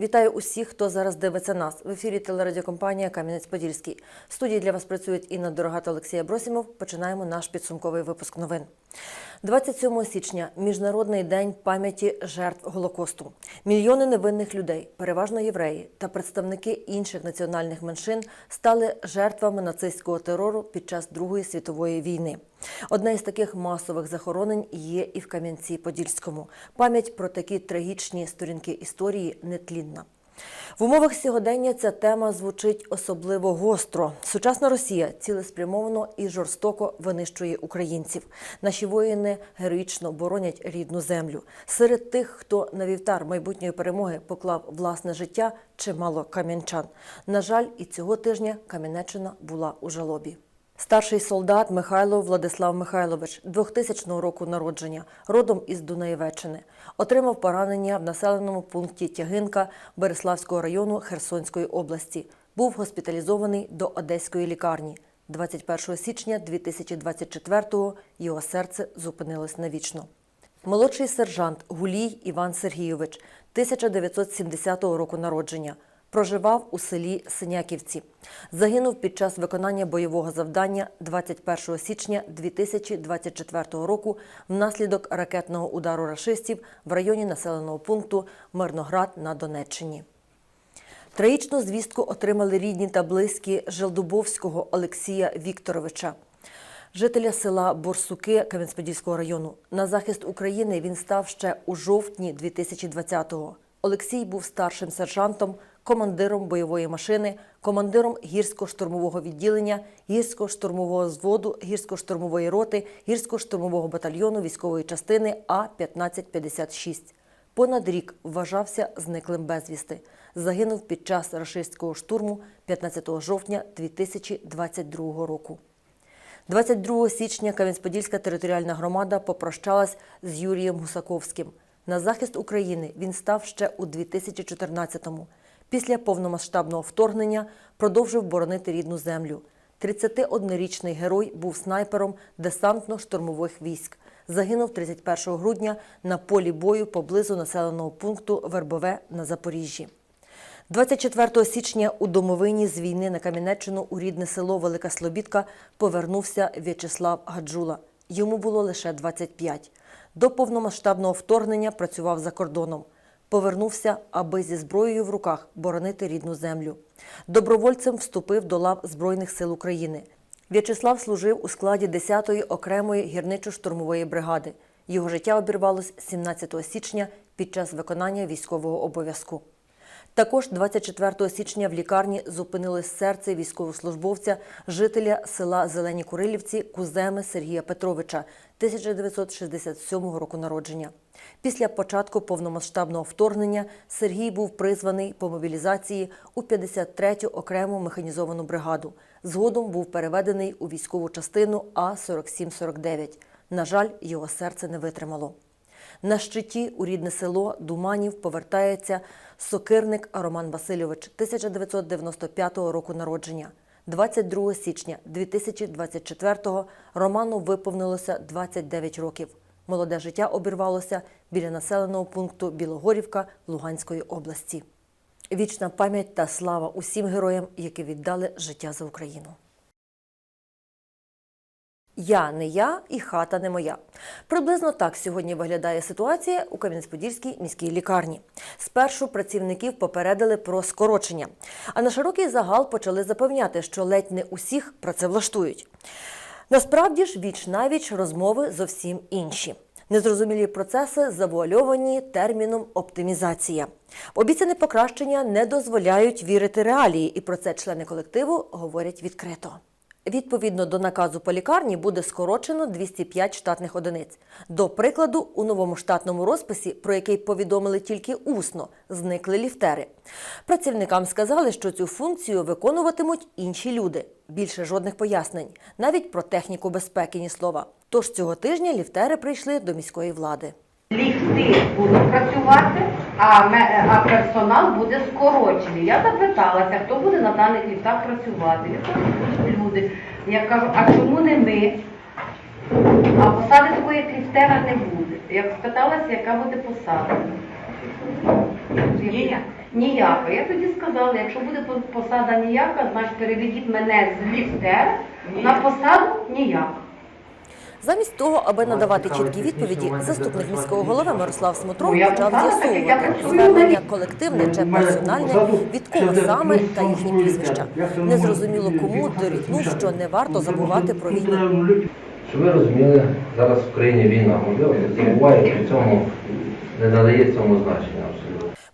Вітаю усіх, хто зараз дивиться нас. В ефірі телерадіокомпанія Кам'янець-Подільський. В студії для вас працюють Інна Дорога та Олексій Абросімов. Починаємо наш підсумковий випуск новин. 27 січня Міжнародний день пам'яті жертв Голокосту. Мільйони невинних людей, переважно євреї та представники інших національних меншин, стали жертвами нацистського терору під час Другої світової війни. Одне із таких масових захоронень є і в Кам'янці-Подільському. Пам'ять про такі трагічні сторінки історії нетлінна. В умовах сьогодення ця тема звучить особливо гостро. Сучасна Росія цілеспрямовано і жорстоко винищує українців. Наші воїни героїчно боронять рідну землю. Серед тих, хто на вівтар майбутньої перемоги поклав власне життя, чимало кам'янчан. На жаль, і цього тижня Кам'янеччина була у жалобі. Старший солдат Михайло Владислав Михайлович 2000 року народження, родом із Дунаєвеччини, отримав поранення в населеному пункті Тягинка Береславського району Херсонської області. Був госпіталізований до Одеської лікарні. 21 січня 2024-го його серце зупинилось навічно. Молодший сержант Гулій Іван Сергійович 1970 року народження. Проживав у селі Синяківці. Загинув під час виконання бойового завдання 21 січня 2024 року внаслідок ракетного удару рашистів в районі населеного пункту Мирноград на Донеччині. Троїчну звістку отримали рідні та близькі Желдубовського Олексія Вікторовича. Жителя села Борсуки Кам'янець-Подільського району. На захист України він став ще у жовтні 2020-го. Олексій був старшим сержантом, командиром бойової машини, командиром гірсько-штурмового відділення, гірсько-штурмового зводу, гірсько-штурмової роти, гірсько-штурмового батальйону військової частини А-1556. Понад рік вважався зниклим безвісти. Загинув під час рашистського штурму 15 жовтня 2022 року. 22 січня Кам'янець-Подільська територіальна громада попрощалась з Юрієм Гусаковським. На захист України він став ще у 2014-му. Після повномасштабного вторгнення продовжив боронити рідну землю. 31-річний герой був снайпером десантно-штурмових військ. Загинув 31 грудня на полі бою поблизу населеного пункту Вербове на Запоріжжі. 24 січня у домовині з війни на Кам'янеччину у рідне село Велика Слобідка повернувся В'ячеслав Гаджула. Йому було лише 25. До повномасштабного вторгнення працював за кордоном. Повернувся, аби зі зброєю в руках боронити рідну землю. Добровольцем вступив до лав Збройних сил України. В'ячеслав служив у складі 10-ї окремої гірничо-штурмової бригади. Його життя обірвалось 17 січня під час виконання військового обов'язку. Також 24 січня в лікарні зупинилось серце військовослужбовця, жителя села Зелені Курилівці Куземи Сергія Петровича 1967 року народження. Після початку повномасштабного вторгнення Сергій був призваний по мобілізації у 53-ю окрему механізовану бригаду. Згодом був переведений у військову частину А-4749. На жаль, його серце не витримало. На щиті у рідне село Думанів повертається сокирник Роман Васильович 1995 року народження. 22 січня 2024-го Роману виповнилося 29 років. Молоде життя обірвалося біля населеного пункту Білогорівка Луганської області. Вічна пам'ять та слава усім героям, які віддали життя за Україну. Я не я і хата не моя. Приблизно так сьогодні виглядає ситуація у Кам'янець-Подільській міській лікарні. Спершу працівників попередили про скорочення, а на широкий загал почали запевняти, що ледь не усіх працевлаштують. Насправді ж віч навіч розмови зовсім інші. Незрозумілі процеси завуальовані терміном оптимізація. Обіцяне покращення не дозволяють вірити реалії, і про це члени колективу говорять відкрито. Відповідно до наказу по лікарні буде скорочено 205 штатних одиниць. До прикладу, у новому штатному розписі, про який повідомили тільки усно, зникли ліфтери. Працівникам сказали, що цю функцію виконуватимуть інші люди. Більше жодних пояснень, навіть про техніку безпеки ні слова. Тож цього тижня ліфтери прийшли до міської влади. Ліфти будуть працювати, а, а персонал буде скорочений. Я запиталася, хто буде на даних ліфтах працювати. Відповідь люди. Я кажу, а чому не ми? А посади такої як ліфтера не буде. Я спиталася, яка буде посада. Ні, Ніяка. Я тоді сказала, якщо буде посада ніяка, значить переведіть мене з ліфтера на посаду ніяка. Замість того, аби надавати чіткі відповіді, заступник міського голови Мирослав Смотров Ну, почав з'ясовувати звернення колективне чи персональне, від кого саме та їхні прізвища. Незрозуміло кому дорікнув, що не варто Ну, забувати про війну. Щоб ви розуміли, зараз в країні війна, можливо, забуває, при цьому не надає цьому значення.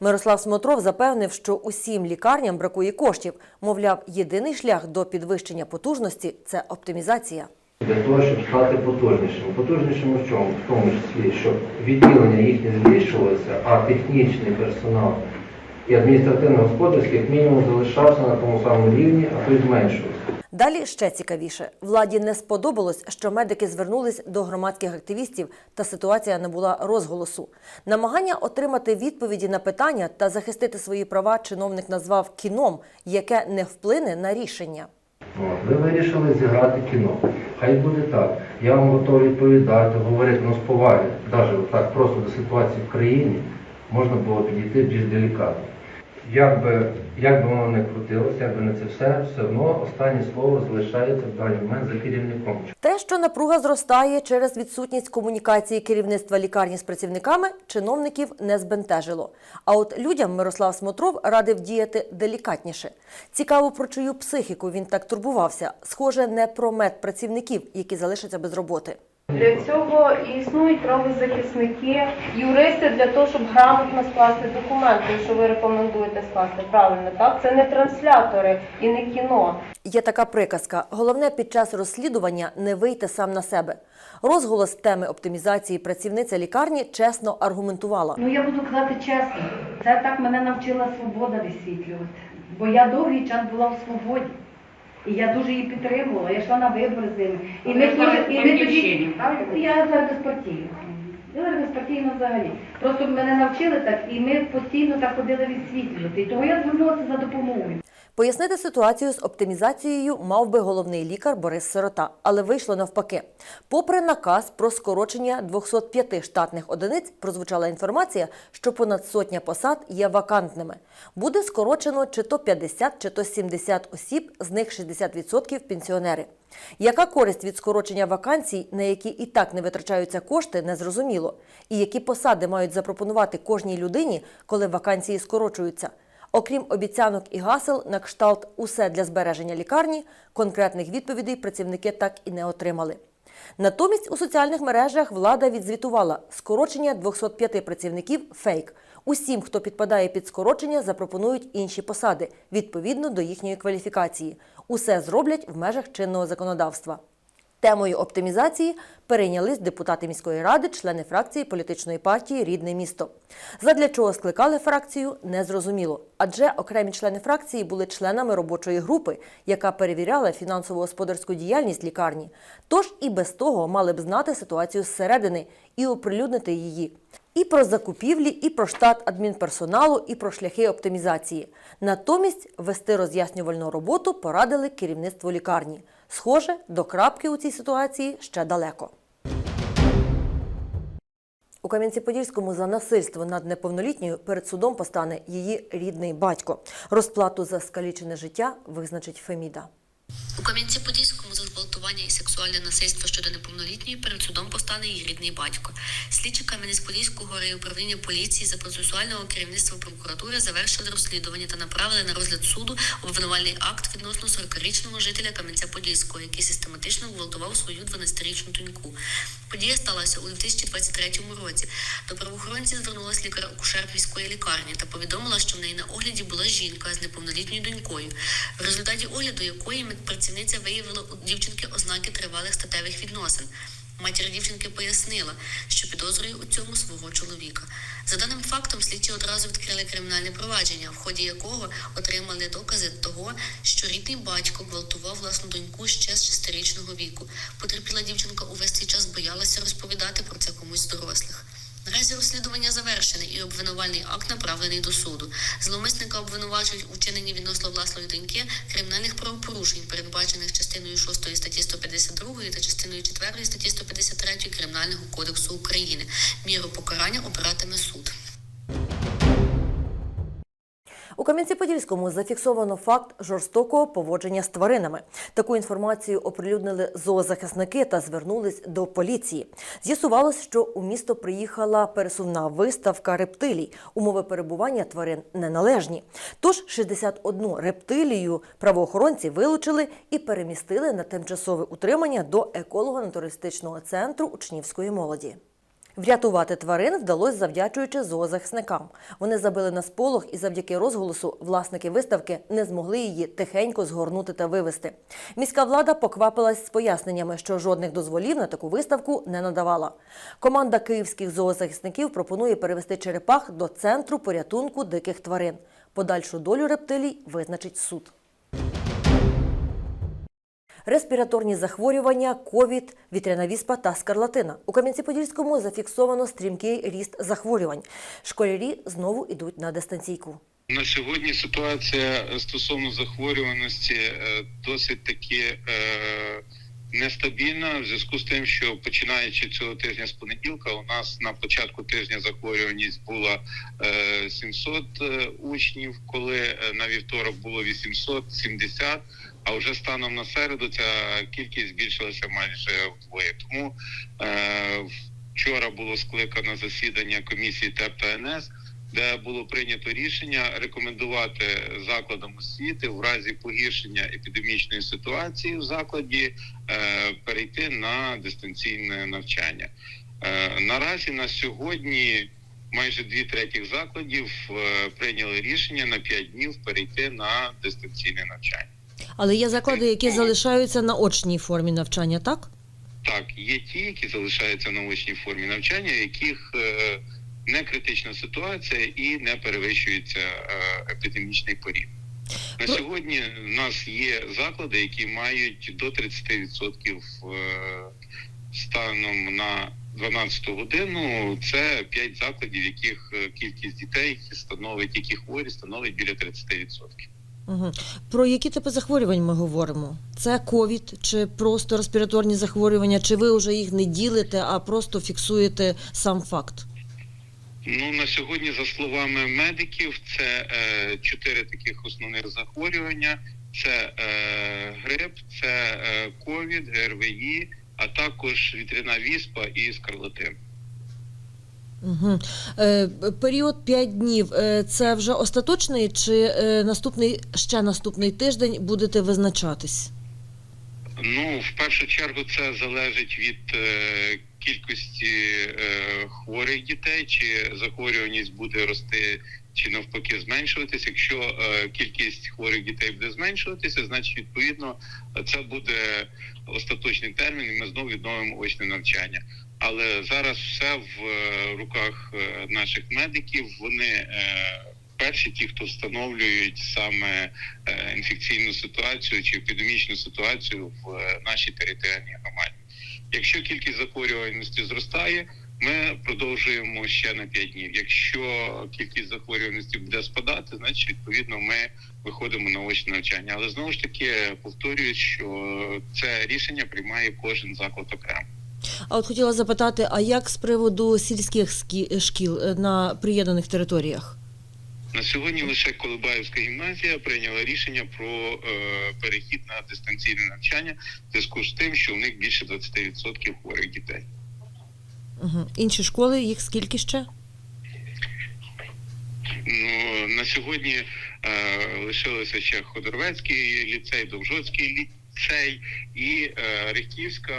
Мирослав Смотров запевнив, що усім лікарням бракує коштів. Мовляв, єдиний шлях до підвищення потужності це оптимізація. Для того, щоб стати потужнішими. Потужнішими в чому? В тому числі, щоб відділення їхні збільшувалися, а технічний персонал і адміністративно-господарський як мінімум залишався на тому самому рівні, а то й зменшувався. Далі ще цікавіше. Владі не сподобалось, що медики звернулись до громадських активістів, та ситуація набула розголосу. Намагання отримати відповіді на питання та захистити свої права чиновник назвав кіном, яке не вплине на рішення. Ви вирішили зіграти кіно. Хай буде так. Я вам готовий відповідати, говорити, ну з поваги, навіть так просто до ситуації в країні, можна було підійти більш делікатно. Як би, як би воно не крутилося, як би не це все, все одно останнє слово залишається в даний момент за керівником. Те, що напруга зростає через відсутність комунікації керівництва лікарні з працівниками, чиновників не збентежило. А от людям Мирослав Смотров радив діяти делікатніше. Цікаво, про чию психіку він так турбувався. Схоже, не про медпрацівників, які залишаться без роботи. Для цього і існують правозахисники, юристи для того, щоб грамотно скласти документи, що ви рекомендуєте скласти. Правильно, так? Це не транслятори і не кіно. Є така приказка: головне під час розслідування не вийти сам на себе. Розголос теми оптимізації працівниця лікарні чесно аргументувала. Ну я буду казати чесно, це так мене навчила свобода висвітлювати. Бо я довгий час була в свободі. І я дуже її підтримувала, я йшла на вибори з ними. І ми дуже, і ми тоді, я зараз безпартійна. Я зараз безпартійна взагалі. Просто мене навчили так, і ми постійно так ходили відсвітлювати. І того я звернулася за допомогою. Пояснити ситуацію з оптимізацією мав би головний лікар Борис Сирота, але вийшло навпаки. Попри наказ про скорочення 205 штатних одиниць, прозвучала інформація, що понад сотня посад є вакантними. Буде скорочено чи то 50, чи то 70 осіб, з них 60% пенсіонери. Яка користь від скорочення вакансій, на які і так не витрачаються кошти, незрозуміло. І які посади мають запропонувати кожній людині, коли вакансії скорочуються. Окрім обіцянок і гасел на кшталт усе для збереження лікарні, конкретних відповідей працівники так і не отримали. Натомість у соціальних мережах влада відзвітувала скорочення 205 працівників фейк. Усім, хто підпадає під скорочення, запропонують інші посади відповідно до їхньої кваліфікації. Усе зроблять в межах чинного законодавства. Темою оптимізації перейнялись депутати міської ради, члени фракції політичної партії Рідне місто. Задля чого скликали фракцію, незрозуміло. Адже окремі члени фракції були членами робочої групи, яка перевіряла фінансово-господарську діяльність лікарні. Тож і без того мали б знати ситуацію зсередини і оприлюднити її. І про закупівлі, і про штат адмінперсоналу, і про шляхи оптимізації. Натомість вести роз'яснювальну роботу порадили керівництво лікарні. Схоже, до крапки у цій ситуації ще далеко. У Кам'янці-Подільському за насильство над неповнолітньою перед судом постане її рідний батько. Розплату за скалічене життя визначить Феміда. У Кам'янці-Подільському за зґвалтування і сексуальне насильство щодо неповнолітньої перед судом постане її рідний батько. Слідчі Кам'янець-Подільського райуправління поліції за процесуального керівництва прокуратури завершили розслідування та направили на розгляд суду обвинувальний акт відносно 40-річного жителя Кам'янця-Подільського, який систематично гвалтував свою 12-річну доньку. Подія сталася у 2023 році. До правоохоронців звернулася лікар-акушер міської лікарні та повідомила, що в неї на огляді була жінка з неповнолітньою донькою, в результаті огляду якої медпрацівниця виявила у дівчинки ознаки тривалих статевих відносин. Матір дівчинки пояснила, що підозрює у цьому свого чоловіка. За даним фактом, слідчі одразу відкрили кримінальне провадження, в ході якого отримали докази того, що рідний батько гвалтував власну доньку ще з шестирічного віку. Потерпіла дівчинка увесь цей час боялася розповідати про це комусь з дорослих. Наразі розслідування завершене і обвинувальний акт направлений до суду. Зловмисника обвинувачують у вчиненні відносно власної доньки кримінальних правопорушень, передбачених частиною 6 статті 152 та частиною 4 статті 153 Кримінального кодексу України. Міру покарання обиратиме суд. Кам'янці-Подільському зафіксовано факт жорстокого поводження з тваринами. Таку інформацію оприлюднили зоозахисники та звернулись до поліції. З'ясувалось, що у місто приїхала пересувна виставка рептилій. Умови перебування тварин неналежні. Тож 61 рептилію правоохоронці вилучили і перемістили на тимчасове утримання до еколого-натуристичного центру учнівської молоді. Врятувати тварин вдалося завдячуючи зоозахисникам. Вони забили на сполох і завдяки розголосу власники виставки не змогли її тихенько згорнути та вивезти. Міська влада поквапилась з поясненнями, що жодних дозволів на таку виставку не надавала. Команда київських зоозахисників пропонує перевести черепах до центру порятунку диких тварин. Подальшу долю рептилій визначить суд. Респіраторні захворювання, ковід, вітряна віспа та скарлатина. У Кам'янці-Подільському зафіксовано стрімкий ріст захворювань. Школярі знову йдуть на дистанційку. На сьогодні ситуація стосовно захворюваності е, досить таки е, нестабільна в зв'язку з тим, що починаючи цього тижня з понеділка, у нас на початку тижня захворюваність була е, 700 е, учнів, коли на вівторок було 870, а вже станом на середу ця кількість збільшилася майже вдвоє. Тому е, вчора було скликано засідання комісії ТЕП та НС де було прийнято рішення рекомендувати закладам освіти в разі погіршення епідемічної ситуації в закладі е, перейти на дистанційне навчання. Е, наразі на сьогодні майже дві третіх закладів е, прийняли рішення на 5 днів перейти на дистанційне навчання. Але є заклади, які залишаються на очній формі навчання, так? Так, є ті, які залишаються на очній формі навчання, яких е, не критична ситуація і не перевищується е, епідемічний поріг. На сьогодні в нас є заклади, які мають до 30% е, станом на 12 годину. Це 5 закладів, яких кількість дітей становить, які хворі, становить біля 30%. Угу. Про які типи захворювань ми говоримо? Це ковід чи просто респіраторні захворювання? Чи ви вже їх не ділите, а просто фіксуєте сам факт? Ну на сьогодні, за словами медиків, це е, чотири таких основних захворювання: це е, грип, це е, ковід, ГРВІ, а також вітряна віспа і скарлатин. Угу. Е, період 5 днів е, це вже остаточний чи е, наступний ще наступний тиждень будете визначатись? Ну, в першу чергу, це залежить від е, кількості е, хворих дітей, чи захворюваність буде рости, чи навпаки зменшуватися. Якщо е, кількість хворих дітей буде зменшуватися, значить відповідно це буде остаточний термін, і ми знову відновимо очне навчання. Але зараз все в е, руках е, наших медиків. Вони е, перші, ті, хто встановлюють саме інфекційну ситуацію чи епідемічну ситуацію в нашій територіальній громаді. Якщо кількість захворюваності зростає, ми продовжуємо ще на 5 днів. Якщо кількість захворюваності буде спадати, значить відповідно ми виходимо на очне навчання. Але знову ж таки повторюю, що це рішення приймає кожен заклад окремо. А от хотіла запитати, а як з приводу сільських шкіл е, на приєднаних територіях? На сьогодні лише Колибаївська гімназія прийняла рішення про е, перехід на дистанційне навчання в зв'язку з тим, що в них більше 20% хворих дітей. Угу. Інші школи, їх скільки ще? Ну на сьогодні е, лишилося ще Ходорвецький ліцей, Довжоцький ліцей і е, Рихтівська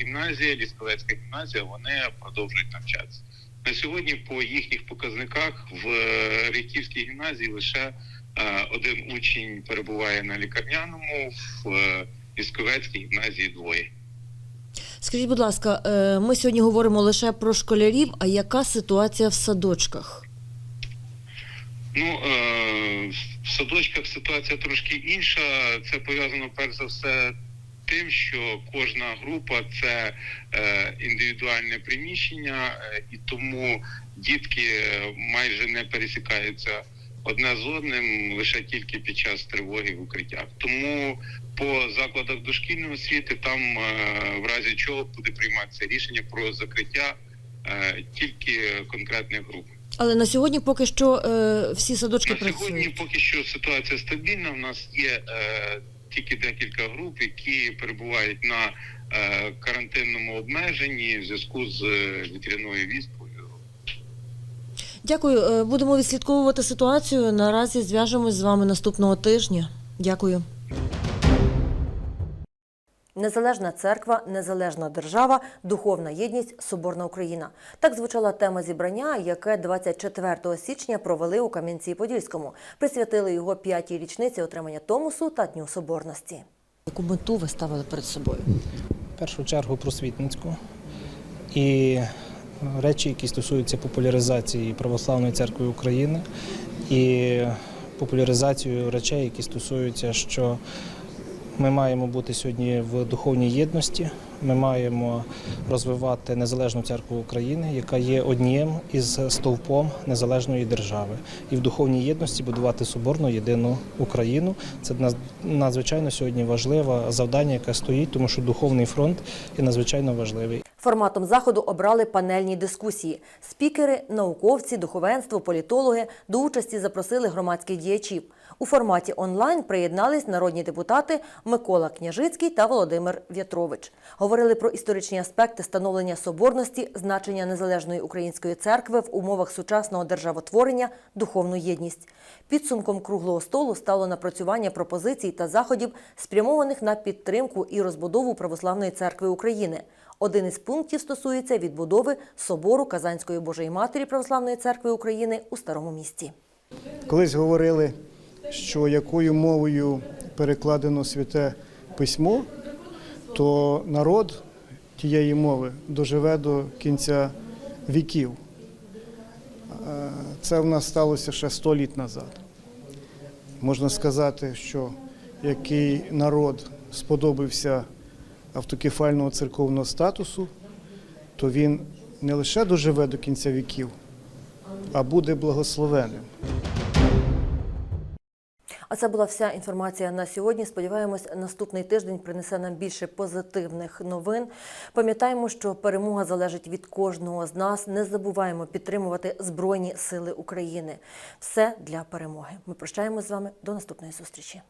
гімназія, Лісковецька гімназія. Вони продовжують навчатися. На сьогодні по їхніх показниках в е, Рихтівській гімназії лише е, один учень перебуває на лікарняному, в е, Лісковецькій гімназії двоє. Скажіть, будь ласка, е, ми сьогодні говоримо лише про школярів, а яка ситуація в садочках? Ну, е, в садочках ситуація трошки інша. Це пов'язано перш за все тим, що кожна група це е, індивідуальне приміщення, е, і тому дітки е, майже не пересікаються одне з одним лише тільки під час тривоги в укриттях. Тому по закладах дошкільної освіти там е, в разі чого буде прийматися рішення про закриття е, тільки конкретних груп. Але на сьогодні поки що е, всі садочки На сьогодні поки що ситуація стабільна. У нас є е, тільки декілька груп, які перебувають на е, карантинному обмеженні в зв'язку з е, вітряною віспою. Дякую. Е, Будемо відслідковувати ситуацію. Наразі зв'яжемось з вами наступного тижня. Дякую. Незалежна церква, незалежна держава, духовна єдність, соборна Україна. Так звучала тема зібрання, яке 24 січня провели у Кам'янці-Подільському. Присвятили його п'ятій річниці отримання Томосу та Дню Соборності. Яку мету ви ставили перед собою? В першу чергу просвітницьку і речі, які стосуються популяризації Православної церкви України і популяризацію речей, які стосуються, що ми маємо бути сьогодні в духовній єдності. Ми маємо розвивати незалежну церкву України, яка є одним із стовпом незалежної держави, і в духовній єдності будувати соборну єдину Україну. Це надзвичайно сьогодні важливе завдання, яке стоїть, тому що духовний фронт є надзвичайно важливий. Форматом заходу обрали панельні дискусії. Спікери, науковці, духовенство, політологи до участі запросили громадських діячів. У форматі онлайн приєднались народні депутати Микола Княжицький та Володимир В'ятрович. Говорили про історичні аспекти становлення соборності, значення незалежної української церкви в умовах сучасного державотворення, духовну єдність. Підсумком круглого столу стало напрацювання пропозицій та заходів, спрямованих на підтримку і розбудову православної церкви України. Один із пунктів стосується відбудови собору Казанської Божої Матері Православної церкви України у старому місті. Колись говорили, що якою мовою перекладено святе письмо, то народ тієї мови доживе до кінця віків. Це в нас сталося ще 100 літ назад. Можна сказати, що який народ сподобався автокефального церковного статусу, то він не лише доживе до кінця віків, а буде благословенним. А це була вся інформація на сьогодні. Сподіваємось, наступний тиждень принесе нам більше позитивних новин. Пам'ятаємо, що перемога залежить від кожного з нас. Не забуваємо підтримувати Збройні Сили України. Все для перемоги. Ми прощаємось з вами до наступної зустрічі.